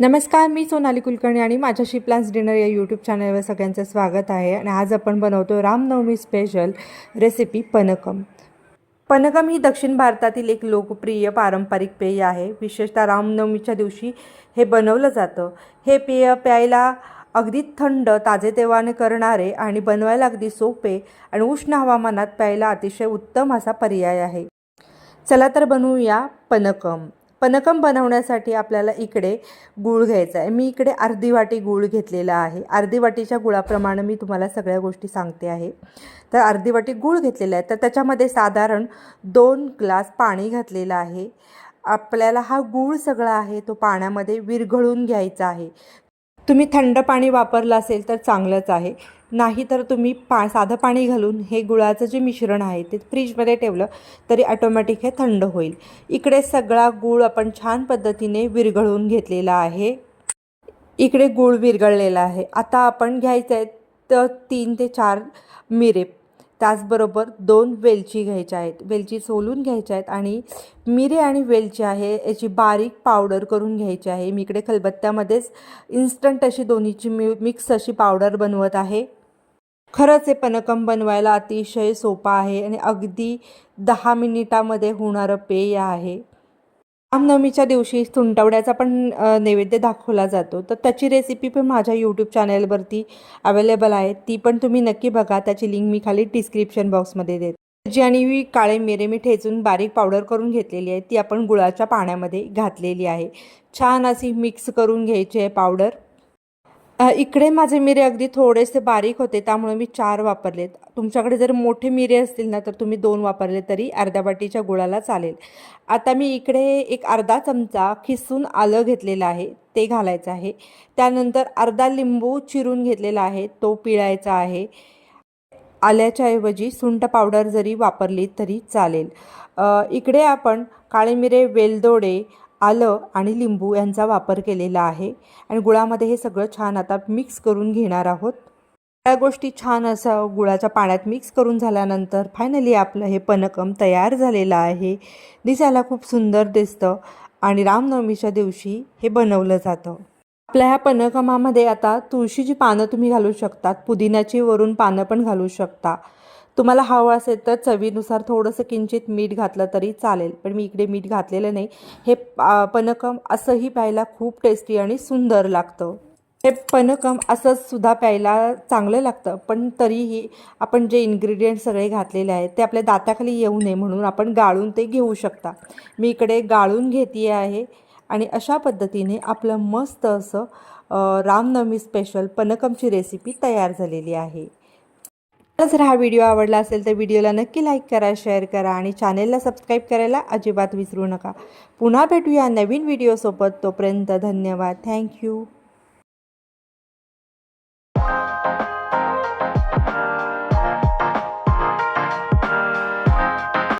नमस्कार मी सोनाली कुलकर्णी आणि माझ्याशी शिप्लान्स डिनर या यूट्यूब चॅनलवर सगळ्यांचं स्वागत आहे. आणि आज आपण बनवतो रामनवमी स्पेशल रेसिपी पनकम. पनकम ही दक्षिण भारतातील एक लोकप्रिय पारंपरिक पेय आहे. विशेषतः रामनवमीच्या दिवशी हे बनवलं जातं. हे पेय प्यायला अगदी थंड ताजेतेवाने करणारे आणि बनवायला अगदी सोपे आणि उष्ण हवामानात प्यायला अतिशय उत्तम असा पर्याय आहे. चला तर बनवूया पनकम. पनकम बनवण्यासाठी आपल्याला इकडे गूळ घ्यायचा आहे. मी इकडे अर्धी वाटी गूळ घेतलेला आहे. अर्धी वाटीच्या गुळाप्रमाणे मी तुम्हाला सगळ्या गोष्टी सांगते आहे. तर अर्धी वाटी गूळ घेतलेला आहे. तर त्याच्यामध्ये साधारण दोन ग्लास पाणी घातलेलं आहे. आपल्याला हा गूळ सगळा आहे तो पाण्यामध्ये विरघळून घ्यायचा आहे. तुम्ही थंड पाणी वापरलं असेल तर चांगलंच आहे. नाही तर तुम्ही पा साधं पाणी घालून हे गुळाचं जे मिश्रण आहे ते फ्रीजमध्ये ठेवलं तरी ऑटोमॅटिक हे थंड होईल. इकडे सगळा गूळ आपण छान पद्धतीने विरघळून घेतलेला आहे. इकडे गूळ विरघळलेला आहे. आता आपण घ्यायचं आहे तर तीन ते चार मिरे. त्याचबरोबर दोन वेलची घ्यायच्या आहेत. वेलची सोलून घ्यायच्या आहेत आणि मिरे आणि वेलची आहे याची बारीक पावडर करून घ्यायची आहे. मी इकडे खलबत्त्यामध्येच इन्स्टंट अशी दोन्हीची मी मिक्स अशी पावडर बनवत आहे. खरंच हे पनकम बनवायला अतिशय सोपं आहे आणि अगदी दहा मिनिटामध्ये होणारं पेय आहे. रामनवमीच्या दिवशी सुंटवड्याचा पण नैवेद्य दाखवला जातो. तर त्याची रेसिपी पण माझ्या यूट्यूब चॅनलवरती अवेलेबल आहे. ती पण तुम्ही नक्की बघा. त्याची लिंक मी खाली डिस्क्रिप्शन बॉक्समध्ये देते. जी आणि ही काळे मिरे मी ठेचून बारीक पावडर करून घेतलेली आहे. ती आपण गुळाच्या पाण्यामध्ये घातलेली आहे. छान अशी मिक्स करून घ्यायची आहे पावडर इकडे माझे मिरे अगदी थोडेसे बारीक होते त्यामुळे मी चार वापरलेत. तुमच्याकडे जर मोठे मिरे असतील ना तर तुम्ही दोन वापरले तरी अर्ध्या वाटीच्या गुळाला चालेल. आता मी इकडे एक अर्धा चमचा खिसून आलं घेतलेलं आहे ते घालायचं आहे. त्यानंतर अर्धा लिंबू चिरून घेतलेला आहे तो पिळायचा आहे. आल्याच्या ऐवजी सुंठ पावडर जरी वापरली तरी चालेल. इकडे आपण काळे मिरे वेलदोडे आलं आणि लिंबू यांचा वापर केलेला आहे. आणि गुळामध्ये हे सगळं छान आता मिक्स करून घेणार आहोत. या गोष्टी छान असं गुळाच्या पाण्यात मिक्स करून झाल्यानंतर फायनली आपलं हे पनकम तयार झालेलं आहे. दिसायला खूप सुंदर दिसतं आणि रामनवमीच्या दिवशी हे बनवलं जातं. आपल्या ह्या पनकमामध्ये आता तुळशीची पानं तुम्ही घालू शकतात पुदिन्याची वरून पानं पण घालू शकता. तुम्हाला हवं असेल तर चवीनुसार थोडंसं किंचित मीठ घातलं तरी चालेल. पण मी इकडे मीठ घातलेलं नाही. हे पनकम असंही प्यायला खूप टेस्टी आणि सुंदर लागतं. हे पनकम असंच सुद्धा प्यायला चांगलं लागतं. पण तरीही आपण जे इन्ग्रेडियंट सगळे घातलेले आहेत ते आपल्या दाताखाली येऊ नये म्हणून आपण गाळून ते घेऊ शकता. मी इकडे गाळून घेते आहे आणि अशा पद्धतीने आपलं मस्त असं रामनवमी स्पेशल पनकमची रेसिपी तयार झालेली आहे. जर हा व्हिडिओ आवडला असेल तर व्हिडिओला नक्की लाईक करा शेअर करा आणि चॅनेलला सबस्क्राईब करायला अजिबात विसरू नका. पुन्हा भेटूया नवीन व्हिडिओसोबत तोपर्यंत धन्यवाद. थँक्यू